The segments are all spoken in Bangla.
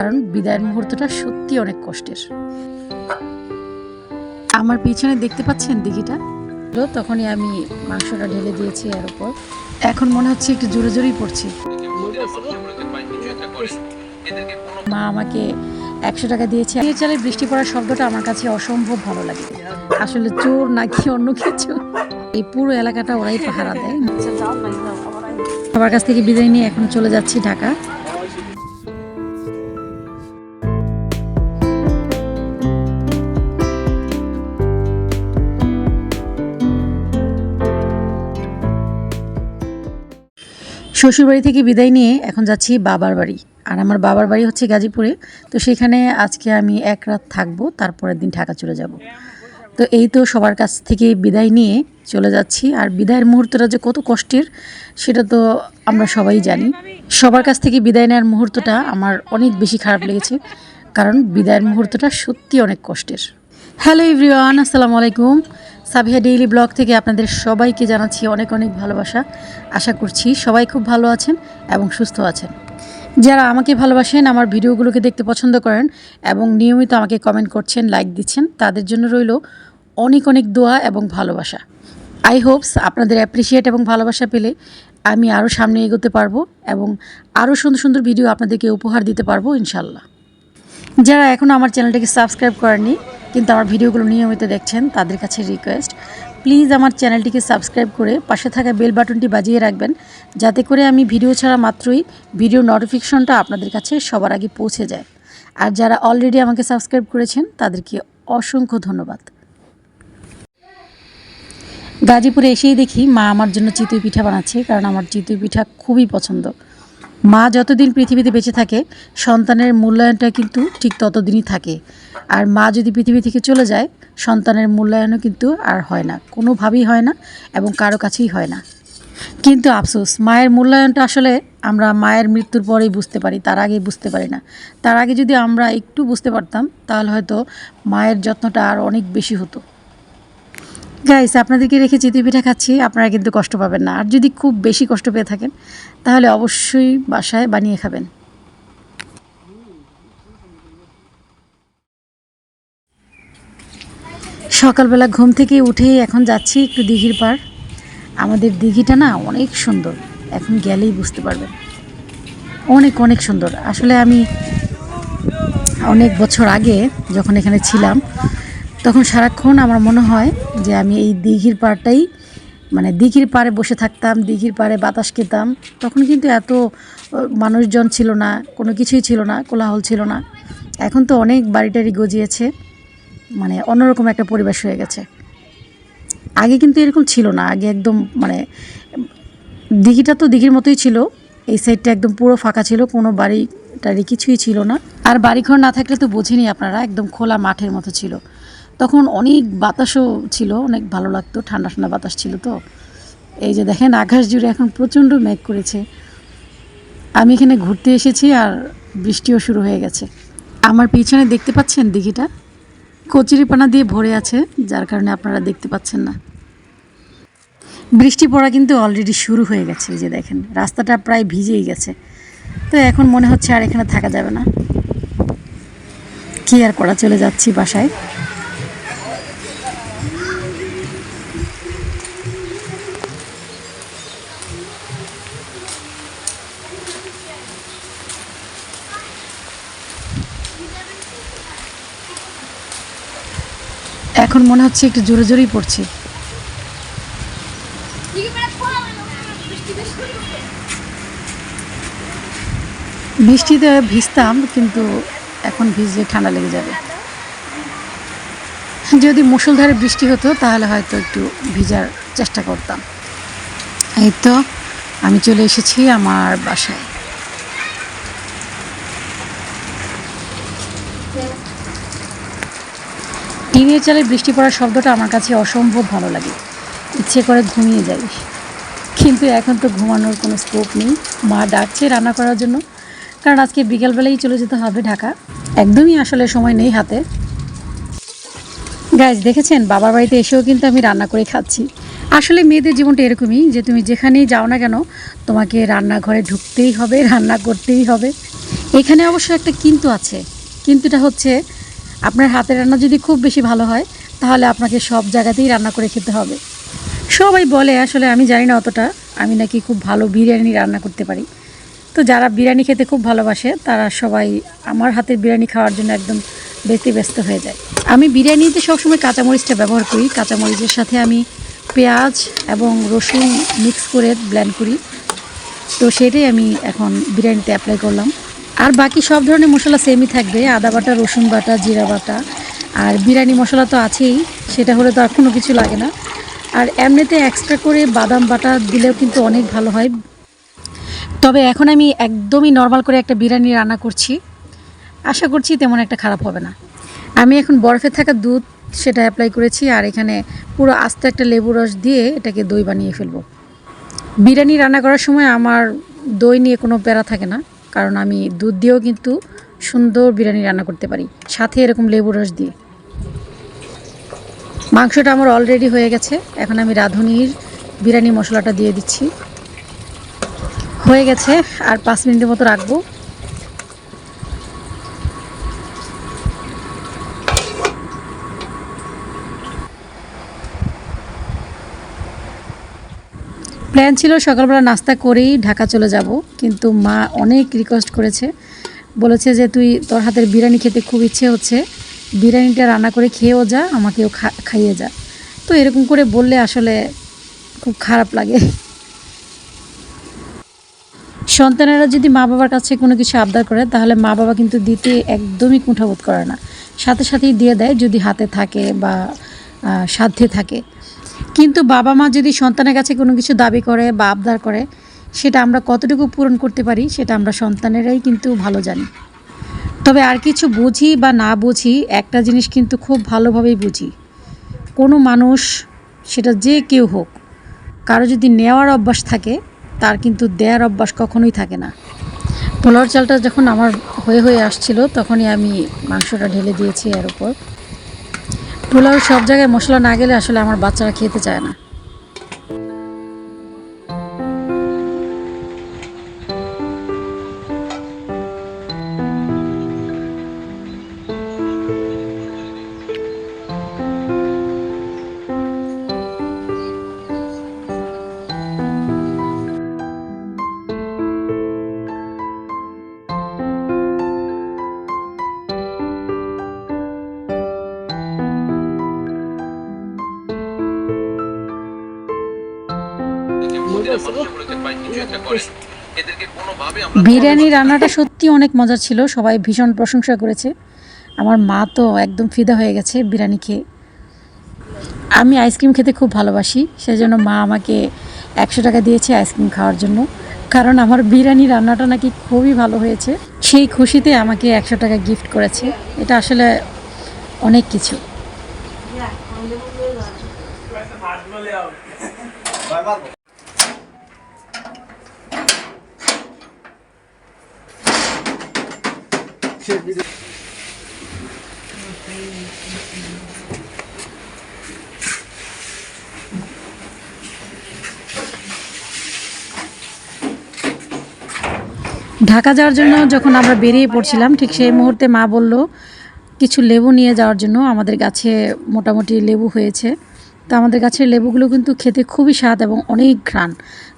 কারণ বিদায়ের মুহূর্তটা সত্যি অনেক কষ্টের। আমার পিছনে দেখতে পাচ্ছেন দিঘিটা? তখনই আমি মাংসটা ঢেলে দিয়েছি এর উপর। এখন মনে হচ্ছে একটু জোরে জোরেই পড়ছি। মা আমাকে একশো টাকা দিয়েছে। এই চালে বৃষ্টি পড়ার শব্দটা আমার কাছে অসম্ভব ভালো লাগে। আসলে চোর নাকি অন্য কিছু? এই পুরো এলাকাটা ওরাই পাহারা দেয়। সবার কাছ থেকে বিদায় নিয়ে এখন চলে যাচ্ছি ঢাকা। শ্বশুরবাড়ি থেকে বিদায় নিয়ে এখন যাচ্ছি বাবার বাড়ি। আর আমার বাবার বাড়ি হচ্ছে গাজীপুরে। তো সেখানে আজকে আমি এক রাত থাকব, তারপরের দিন ঢাকা চলে যাব। তো এই তো সবার কাছ থেকে বিদায় নিয়ে চলে যাচ্ছি। আর বিদায়ের মুহূর্তটা যে কত কষ্টের, সেটা তো আমরা সবাই জানি। সবার কাছ থেকে বিদায় নেওয়ার মুহূর্তটা আমার অনেক বেশি খারাপ লেগেছে। কারণ বিদায়ের মুহূর্তটা সত্যি অনেক কষ্টের। হ্যালো এভরিওয়ান, আসসালামু আলাইকুম। সাবিহা ডেইলি ব্লগ থেকে আপনাদের সবাইকে জানাচ্ছি অনেক অনেক ভালোবাসা। আশা করছি সবাই খুব ভালো আছেন এবং সুস্থ আছেন। যারা আমাকে ভালোবাসেন, আমার ভিডিওগুলোকে দেখতে পছন্দ করেন এবং নিয়মিত আমাকে কমেন্ট করছেন লাইক দিচ্ছেন, তাদের জন্য রইল অনেক অনেক দোয়া এবং ভালোবাসা। আই হোপস আপনাদের অ্যাপ্রিসিয়েট এবং ভালোবাসা পেলে আমি আরও সামনে এগোতে পারব এবং আরও সুন্দর সুন্দর ভিডিও আপনাদেরকে উপহার দিতে পারব ইনশাল্লাহ যারা এখনও আমার চ্যানেলটাকে সাবস্ক্রাইব করেননি, কিন্তু আমার ভিডিওগুলো নিয়মিত দেখছেন, তাদের কাছে রিকোয়েস্ট প্লিজ আমার চ্যানেলটিকে সাবস্ক্রাইব করে পাশে থাকা বেল বাটনটি বাজিয়ে রাখবেন, যাতে করে আমি ভিডিও ছাড়া মাত্রই ভিডিও নোটিফিকেশনটা আপনাদের কাছে সবার আগে পৌঁছে যায়। আর যারা অলরেডি আমাকে সাবস্ক্রাইব করেছেন, তাদেরকে অসংখ্য ধন্যবাদ। গাজীপুরে এসেই দেখি মা আমার জন্য চিতই পিঠা বানাচ্ছে, কারণ আমার চিতই পিঠা খুবই পছন্দ। মা যতদিন পৃথিবীতে বেঁচে থাকে, সন্তানের মূল্যায়নটা কিন্তু ঠিক ততদিনই থাকে। আর মা যদি পৃথিবী থেকে চলে যায়, সন্তানের মূল্যায়নও কিন্তু আর হয় না। কোনোভাবেই হয় না এবং কারও কাছেই হয় না। কিন্তু আফসোস, মায়ের মূল্যায়নটা আসলে আমরা মায়ের মৃত্যুর পরেই বুঝতে পারি, তার আগে বুঝতে পারি না। তার আগে যদি আমরা একটু বুঝতে পারতাম, তাহলে হয়তো মায়ের যত্নটা আর অনেক বেশি হতো। গাইস আপনাদেরকে রেখে চিতই খাচ্ছি, আপনারা কিন্তু কষ্ট পাবেন না। আর যদি খুব বেশি কষ্ট পেয়ে থাকেন, তাহলে অবশ্যই বাসায় বানিয়ে খাবেন। সকালবেলা ঘুম থেকে উঠে এখন যাচ্ছি একটু দিঘির পার আমাদের দিঘিটা না অনেক সুন্দর, এখন গেলেই বুঝতে পারবেন। অনেক অনেক সুন্দর। আসলে আমি অনেক বছর আগে যখন এখানে ছিলাম তখন সারাক্ষণ আমার মনে হয় যে আমি এই দিঘির পাড়টাই মানে দিঘির পাড়ে বসে থাকতাম, দিঘির পাড়ে বাতাস খেতাম। তখন কিন্তু এত মানুষজন ছিল না, কোনো কিছুই ছিল না, কোলাহল ছিল না। এখন তো অনেক বাড়িটারি গজিয়েছে মানে অন্যরকম একটা পরিবেশ হয়ে গেছে। আগে কিন্তু এরকম ছিল না, আগে একদম মানে দিঘিটা তো দিঘির মতোই ছিল, এই সাইডটা একদম পুরো ফাঁকা ছিল, কোনো বাড়ি টাড়ি কিছুই ছিল না। আর বাড়িঘর না থাকলে তো বোঝেনি আপনারা, একদম খোলা মাঠের মতো ছিল। তখন অনেক বাতাসও ছিল, অনেক ভালো লাগতো, ঠান্ডা ঠান্ডা বাতাস ছিল তো। এই যে দেখেন, আকাশ জুড়ে এখন প্রচণ্ড মেঘ করেছে। আমি এখানে ঘুরতে এসেছি আর বৃষ্টিও শুরু হয়ে গেছে। আমার পিছনে দেখতে পাচ্ছেন দিঘিটা? কচুরিপানা দিয়ে ভরে আছে, যার কারণে আপনারা দেখতে পাচ্ছেন না। বৃষ্টি পড়া কিন্তু অলরেডি শুরু হয়ে গেছে, এই যে দেখেন, রাস্তাটা প্রায় ভিজেই গেছে। তো এখন মনে হচ্ছে আর এখানে থাকা যাবে না। কি আর করা, চলে যাচ্ছি বাসায়। মনে হচ্ছে একটু জোরে জোরেই পড়ছে। বৃষ্টিতে ভিজতাম, কিন্তু এখন ভিজলে ঠান্ডা লেগে যাবে। যদি মুষলধারে বৃষ্টি হতো, তাহলে হয়তো একটু ভিজার চেষ্টা করতাম। এই তো, আমি চলে এসেছি আমার বাসায়। টিনের চালে বৃষ্টি পড়ার শব্দটা আমার কাছে অসম্ভব ভালো লাগে। ইচ্ছে করে ঘুমিয়ে যাই। কিন্তু এখন তো ঘুমানোর কোনো স্কোপ নেই। মা ডাকছে রান্না করার জন্য। কারণ আজকে বিকেলবেলাই চলে যেতে হবে ঢাকা। একদমই আসলে সময় নেই হাতে। গাইজ দেখেছেন? বাবার বাড়িতে এসেও কিন্তু আমি রান্না করে খাচ্ছি। আসলে মেয়েদের জীবনটা এরকমই যে তুমি যেখানেই যাও না কেন, তোমাকে রান্নাঘরে ঢুকতেই হবে, রান্না করতেই হবে। এখানে অবশ্য একটা কিন্তু আছে। কিন্তুটা হচ্ছে আপনার হাতের রান্না যদি খুব বেশি ভালো হয়, তাহলে আপনাকে সব জায়গাতেই রান্না করে খেতে হবে। সবাই বলে, আসলে আমি জানি না অতটা, আমি নাকি খুব ভালো বিরিয়ানি রান্না করতে পারি। তো যারা বিরিয়ানি খেতে খুব ভালোবাসে, তারা সবাই আমার হাতের বিরিয়ানি খাওয়ার জন্য একদম ব্যস্তি ব্যস্ত হয়ে যায়। আমি বিরিয়ানিতে সবসময় কাঁচামরিচটা ব্যবহার করি। কাঁচামরিচের সাথে আমি পেঁয়াজ এবং রসুন মিক্স করে ব্লেন্ড করি। তো সেটাই আমি এখন বিরিয়ানিতে অ্যাপ্লাই করলাম। আর বাকি সব ধরনের মশলা সেমই থাকবে। আদা বাটা, রসুন বাটা, জিরা বাটা। আর বিরিয়ানি মশলা তো আছেই, সেটা হলে তো আর কোনো কিছু লাগে না। আর এমনিতে এক্সট্রা করে বাদাম বাটা দিলেও কিন্তু অনেক ভালো হয়। তবে এখন আমি একদমই নর্মাল করে একটা বিরিয়ানি রান্না করছি। আশা করছি তেমন একটা খারাপ হবে না। আমি এখন বরফে থাকা দুধ সেটা অ্যাপ্লাই করেছি আর এখানে পুরো আস্তে একটা লেবু রস দিয়ে এটাকে দই বানিয়ে ফেলব। বিরিয়ানি রান্না করার সময় আমার দই নিয়ে কোনো প্যারা থাকে না। কারণ আমি দুধ দিয়েও কিন্তু সুন্দর বিরিয়ানি রান্না করতে পারি। সাথে এরকম লেবু রস দিয়ে। মাংসটা আমার অলরেডি হয়ে গেছে। এখন আমি রাঁধুনির বিরিয়ানি মশলাটা দিয়ে দিচ্ছি। হয়ে গেছে, আর পাঁচ মিনিটের মতো রাখব। প্ল্যান ছিল সকালবেলা নাস্তা করেই ঢাকা চলে যাব, কিন্তু মা অনেক রিকোয়েস্ট করেছে। বলেছে যে, তুই তোর হাতের বিরিয়ানি খেতে খুব ইচ্ছে হচ্ছে। বিরিয়ানিটা রান্না করে খেয়েও যা, আমাকেও খাইয়ে যা। তো এরকম করে বললে আসলে খুব খারাপ লাগে। সন্তানেরা যদি মা বাবার কাছে কোনো কিছু আবদার করে, তাহলে মা বাবা কিন্তু দিতে একদমই কুণ্ঠাবোধ করে না। সাথে সাথেই দিয়ে দেয় যদি হাতে থাকে বা সাধ্যে থাকে। কিন্তু বাবা মা যদি সন্তানের কাছে কোনো কিছু দাবি করে বা আবদার করে, সেটা আমরা কতটুকু পূরণ করতে পারি, সেটা আমরা সন্তানেরাই কিন্তু ভালো জানি। তবে আর কিছু বুঝি বা না বুঝি, একটা জিনিস কিন্তু খুব ভালোভাবেই বুঝি। কোনো মানুষ, সেটা যে কেউ হোক, কারও যদি নেওয়ার অভ্যাস থাকে, তার কিন্তু দেওয়ার অভ্যাস কখনোই থাকে না। পোলাওর চালটা যখন আমার হয়ে হয়ে আসছিল, তখনই আমি মাংসটা ঢেলে দিয়েছি এর উপর। পোলাও সব জায়গায় মশলা না গেলে আসলে আমার বাচ্চারা খেতে চায় না। বিরিয়ানি রান্নাটা সত্যি অনেক মজার ছিল সবাই ভীষণ প্রশংসা করেছে। আমার মা তো একদম ফিদা হয়ে গেছে বিরিয়ানি খেয়ে। আমি আইসক্রিম খেতে খুব ভালোবাসি সেজন্য মা আমাকে একশো টাকা দিয়েছে আইসক্রিম খাওয়ার জন্য। কারণ আমার বিরিয়ানি রান্নাটা নাকি খুবই ভালো হয়েছে। সেই খুশিতে আমাকে একশো টাকা গিফট করেছে। এটা আসলে অনেক কিছু। ঢাকা যাওয়ার জন্য যখন আমরা বেরিয়ে পড়ছিলাম, ঠিক সেই মুহূর্তে মা বলল, কিছু লেবু নিয়ে যাওয়ার জন্য আমাদের গাছে মোটামুটি লেবু হয়েছে। তো আমাদের গাছের লেবুগুলো কিন্তু খেতে খুবই স্বাদ এবং অনেক ঘ্রাণ।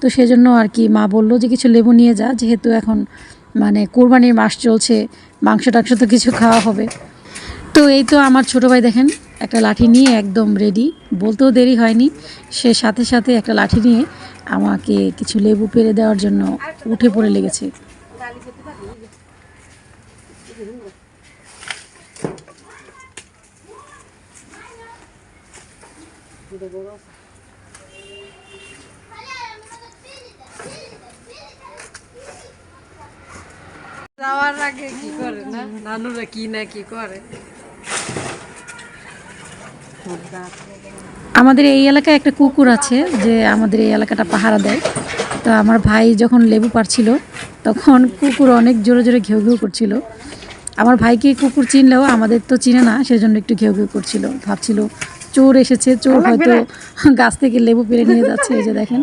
তো সেজন্য আর কি মা বলল যে, কিছু লেবু নিয়ে যা, যেহেতু এখন মানে কোরবানির মাস চলছে মাংস টাংস তো কিছু খাওয়া হবে। তো এই তো আমার ছোটো ভাই দেখেন, একটা লাঠি নিয়ে একদম রেডি বলতেও দেরি হয়নি, সে সাথে সাথে একটা লাঠি নিয়ে আমাকে কিছু লেবু পেরে দেওয়ার জন্য উঠে পড়ে লেগেছে। যাওয়ার আগে কি করে না? নানুরা কি না কি করে? আমাদের এই এলাকায় একটা কুকুর আছে যে আমাদের এই এলাকাটা পাহারা দেয়। তো আমার ভাই যখন লেবু পারছিল তখন কুকুর অনেক জোরে জোরে ঘেউ ঘেউ করছিল। আমার ভাইকে কুকুর চিনলেও আমাদের তো চিনে না সেজন্য একটু ঘেউ ঘেউ করছিল। ভাবছিল চোর এসেছে চোর হয়তো গাছ থেকে লেবু পেরে নিয়ে যাচ্ছে এই যে দেখেন।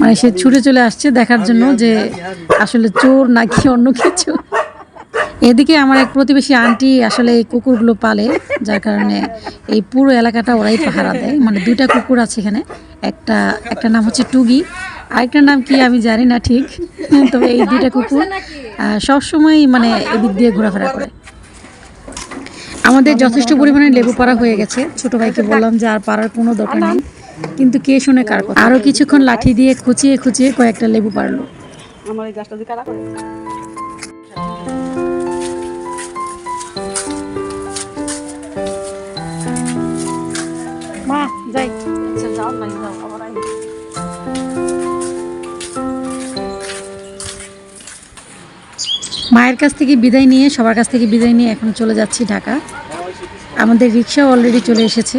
মানে সে ছুটে চলে আসছে দেখার জন্য যে আসলে চোর নাকি অন্য কিছু। এদিকে আমার এক প্রতিবেশী আন্টি আসলে এই কুকুরগুলো পালে, যার কারণে এই পুরো এলাকাটা ওরাই পাহারা দেয়। মানে দুইটা কুকুর আছে এখানে, একটা একটা নাম হচ্ছে টুগি আরেকটার নাম কি আমি জানি না ঠিক, তবে এই দুইটা কুকুর সবসময় মানে এদিক দিয়ে ঘোরাফেরা করে। আমাদের যথেষ্ট পরিমাণে লেবু পাড়া হয়ে গেছে। ছোট ভাইকে বললাম যে আর পাড়ার কোনো দরকার নেই। কিন্তু কে শুনে কার কথা? আরও কিছুক্ষণ লাঠি দিয়ে খুঁচিয়ে খুঁচিয়ে কয়েকটা লেবু পারল আমার এই গাছটা মা যাই। আচ্ছা যাও নাই যাও আবার আই। মায়ের কাছ থেকে বিদায় নিয়ে সবার কাছ থেকে বিদায় নিয়ে এখন চলে যাচ্ছি ঢাকা। আমাদের রিক্সাও অলরেডি চলে এসেছে।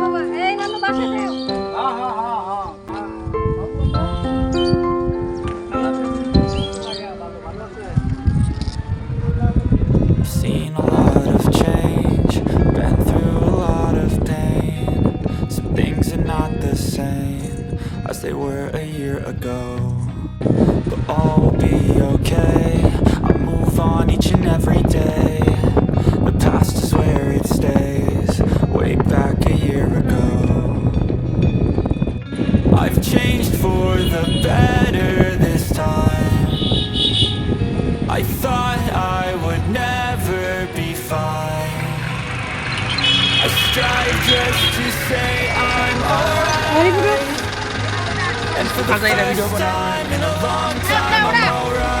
for the first in a long time.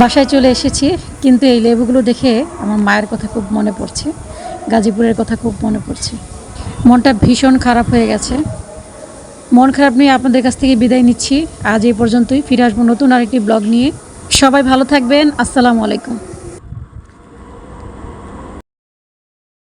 বাসায় চলে এসেছি, কিন্তু এই লেবুগুলো দেখে আমার মায়ের কথা খুব মনে পড়ছে, গাজীপুরের কথা খুব মনে পড়ছে। মনটা ভীষণ খারাপ হয়ে গেছে। মন খারাপ নিয়ে আপনাদের কাছ থেকে বিদায় নিচ্ছি। আজ এই পর্যন্তই, ফিরে আসব নতুন আরেকটি ব্লগ নিয়ে। সবাই ভালো থাকবেন, আসসালামু আলাইকুম।